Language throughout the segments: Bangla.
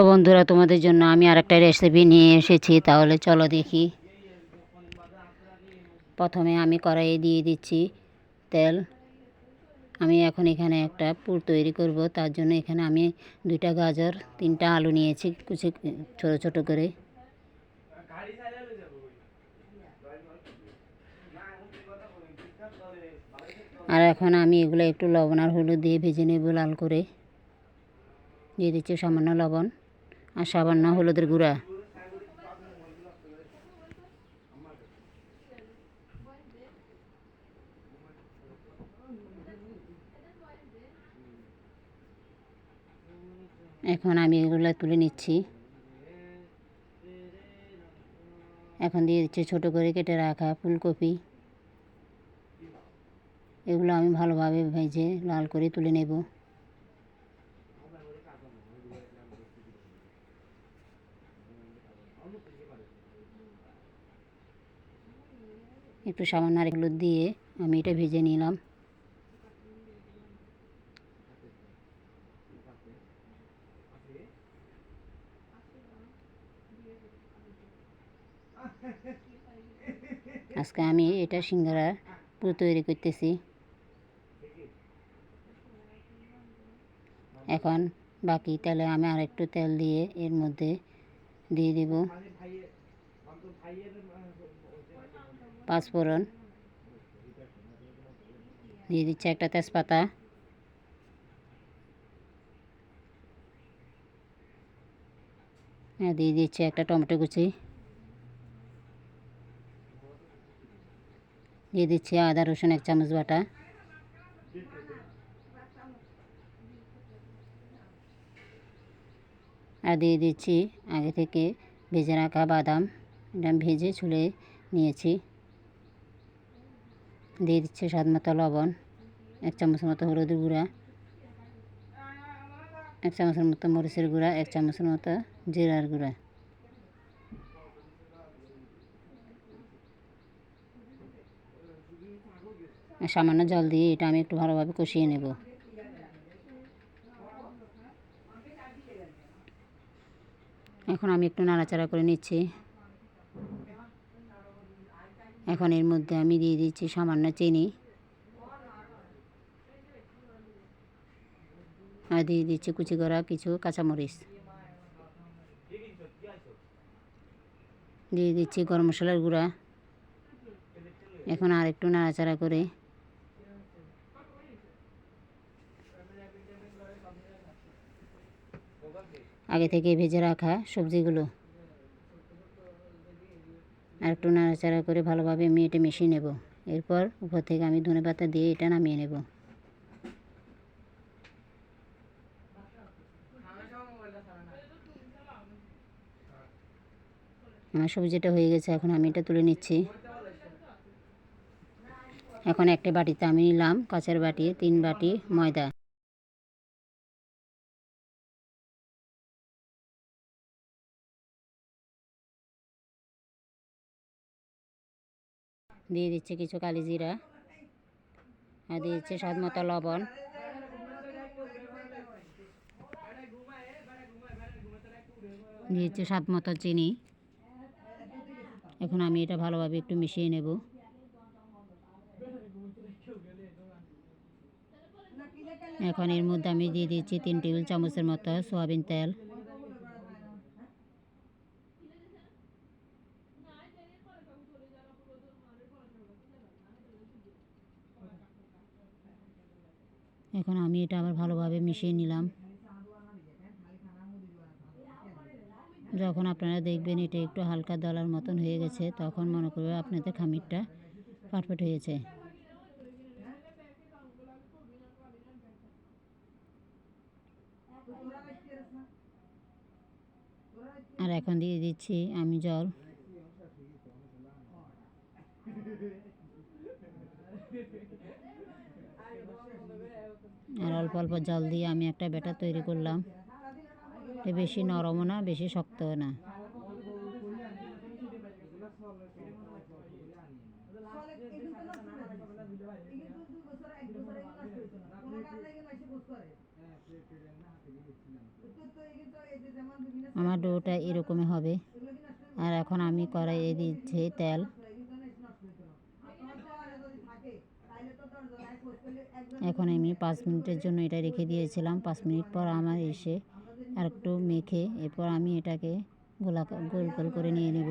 তো বন্ধুরা, তোমাদের জন্য আমি আরেকটা রেসিপি নিয়ে এসেছি। তাহলে চলো দেখি। প্রথমে আমি কড়াইয়ে দিয়ে দিচ্ছি তেল। আমি এখন এখানে একটা পুর তৈরি করব। তার জন্য এখানে আমি দুইটা গাজর, তিনটা আলু নিয়েছি কুচি, ছোট ছোট করে। আর এখন আমি এগুলো একটু লবণ আর হলুদ দিয়ে ভেজে নেব লাল করে। দিয়ে দিচ্ছি সামান্য লবণ। আর সাবান না হলুদের গুঁড়া। এখন আমি এগুলো তুলে নিচ্ছি। এখন দিয়ে দিচ্ছি ছোটো করে কেটে রাখা ফুলকপি। এগুলো আমি ভালোভাবে ভেজে লাল করে তুলে নেব। একটু সামান্য আর হলুদ দিয়ে আমি এটা ভেজে নিলাম। আজকে আমি এটা সিঙ্গারা পুরো তৈরি করতেছি। এখন বাকি তেলে আমি আরেকটু তেল দিয়ে এর মধ্যে দিয়ে দেব। পাঁচফোড়ন দিয়ে দিচ্ছে একটা তেজপাতা। হ্যাঁ দিয়ে দিচ্ছে একটা টমেটো কুচি। দিয়ে দিচ্ছি আদা, রসুন, এক চামচ বাটা। আর দিয়ে দিচ্ছি আগে থেকে ভেজে রাখা বাদাম। এটা ভেজে ছুলে নিয়েছি। দিয়ে দিচ্ছে স্বাদ মতো লবণ, এক চামচের মতো হলুদের গুঁড়া, এক চামচের মতো মরিচের গুঁড়া, এক চামচের মতো জিরার গুঁড়া। সামান্য জল দিয়ে এটা আমি একটু ভালোভাবে কষিয়ে নেব। এখন আমি একটু নাড়াচাড়া করে নিচ্ছি। এখন এর মধ্যে আমি দিয়ে দিচ্ছি সামান্য চিনি। আর দিয়ে দিচ্ছি কুচি করা কিছু কাঁচামরিচ। দিয়ে দিচ্ছি গরম মশলার গুঁড়া। এখন আর একটু নাড়াচাড়া করে। আগে থেকে ভেজে রাখা সবজিগুলো। আর একটু নাড়াচাড়া করে ভালোভাবে আমি এটা মিশিয়ে নেব। এরপর উপর থেকে আমি ধনে পাতা দিয়ে এটা নামিয়ে নেব। আমার সবজিটা হয়ে গেছে, এখন আমি এটা তুলে নিচ্ছি। এখন একটা বাটিতে আমি নিলাম কাঁচের বাটি, তিন বাটি ময়দা। দিয়ে দিচ্ছে কিছু কালি জিরা আর দিয়ে দিচ্ছে স্বাদ মতো লবণ। দিয়ে দিচ্ছে স্বাদ মতো চিনি। এখন আমি এটা ভালোভাবে একটু মিশিয়ে নেব। এখন এর মধ্যে আমি দিয়ে দিচ্ছি তিন টেবিল চামচের মতো সয়াবিন তেল। এখন আমি এটা আবার ভালোভাবে মিশিয়ে নিলাম। যখন আপনারা দেখবেন এটা একটু হালকা দলার মতন হয়ে গেছে, তখন মনে করবে আপনাদের খামিরটা পারফেক্ট হয়েছে। আর এখন দিয়ে দিচ্ছি আমি জল। আর অল্প অল্প জল দিয়ে আমি একটা ব্যাটার তৈরি করলাম। বেশি নরমও না, বেশি শক্তও না। আমার ডোটা এরকমই হবে। আর এখন আমি কড়াইয়ে দিচ্ছি তেল। এখন আমি পাঁচ মিনিটের জন্য এটা রেখে দিয়েছিলাম। পাঁচ মিনিট পর আমার এসে আর একটু মেখে এরপর আমি এটাকে গোলা গোল গোল করে নিয়ে নেব।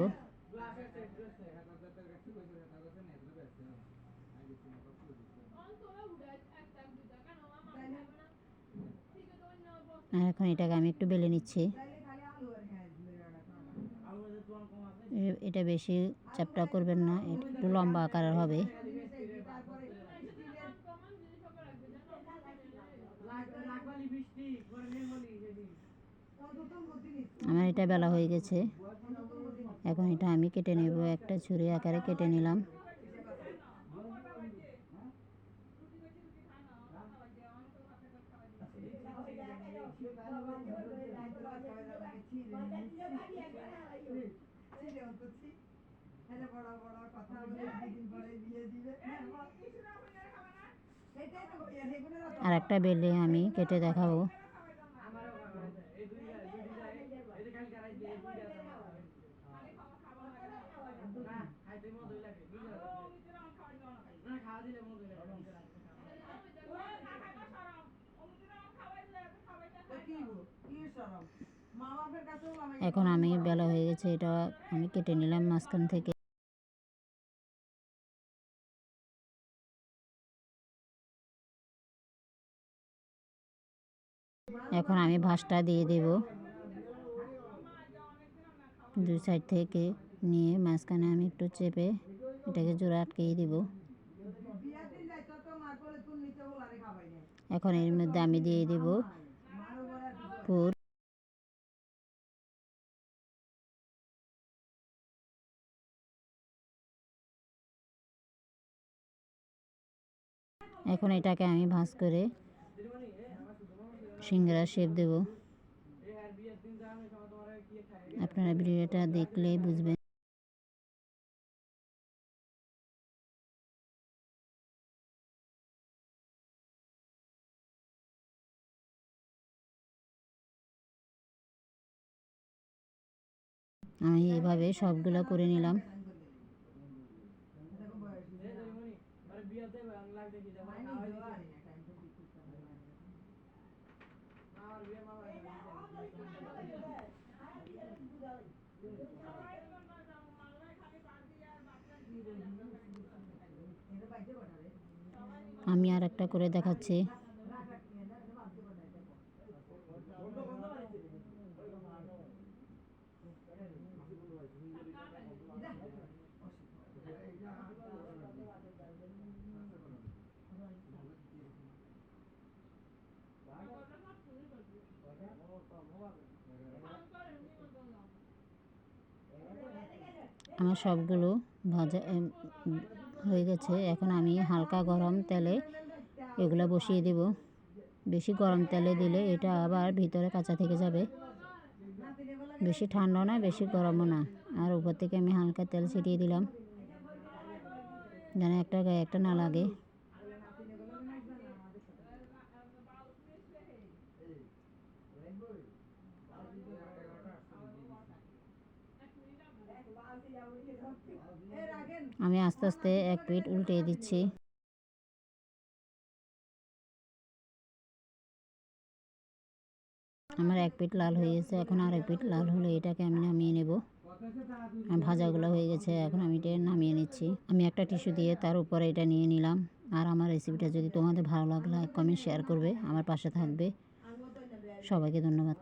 এখন এটাকে আমি একটু বেলে নিচ্ছি। এটা বেশি চাপটা করবেন না, একটু লম্বা আকারের হবে। আমার এটা বেলা হয়ে গেছে। এখন এটা আমি কেটে নেব, একটা ছুরি আকারে কেটে নিলাম। আর একটা বেলে আমি কেটে দেখাবো। এখন আমি বেলা হয়ে গেছে এটা আমি কেটে নিলাম মাঝখান থেকে। এখন আমি ভাঁজটা দিয়ে দেব। দুই সাইড থেকে নিয়ে মাঝখানে আমি একটু চেপে এটাকে জোড়া আটকেই দেব। এখন এর মধ্যে আমি দিয়ে দেব এখন এটাকে আমি ভাঁজ করে সিঙ্গারা শেপ দেব। আপনারা ভিডিওটা দেখলে বুঝবেন। আমি এভাবে সবগুলো করে নিলাম। আমি আর একটা করে দেখাচ্ছি। আমার সবগুলো ভাজা হয়ে গেছে। এখন আমি হালকা গরম তেলে এগুলো বসিয়ে দেব। বেশি গরম তেলে দিলে এটা আবার ভিতরে কাঁচা থেকে যাবে। বেশি ঠান্ডা না, বেশি গরমও না। আর উপর থেকে আমি হালকা তেল ছিটিয়ে দিলাম। যেন একটা গায়ে একটা না লাগে। আমি আস্তে আস্তে এক পিঠ উল্টে দিচ্ছি। আমার এক পিঠ লাল হয়ে গেছে, এখন আর এক পিঠ লাল হলে এটাকে আমি নামিয়ে নেব। ভাজাগুলো হয়ে গেছে, এখন আমি এটা নামিয়ে নিচ্ছি। আমি একটা টিস্যু দিয়ে তার উপরে এটা নিয়ে নিলাম। আর আমার রেসিপিটা যদি তোমাদের ভালো লাগলে কমেন্ট, শেয়ার করবে, আমার পাশে থাকবে। সবাইকে ধন্যবাদ।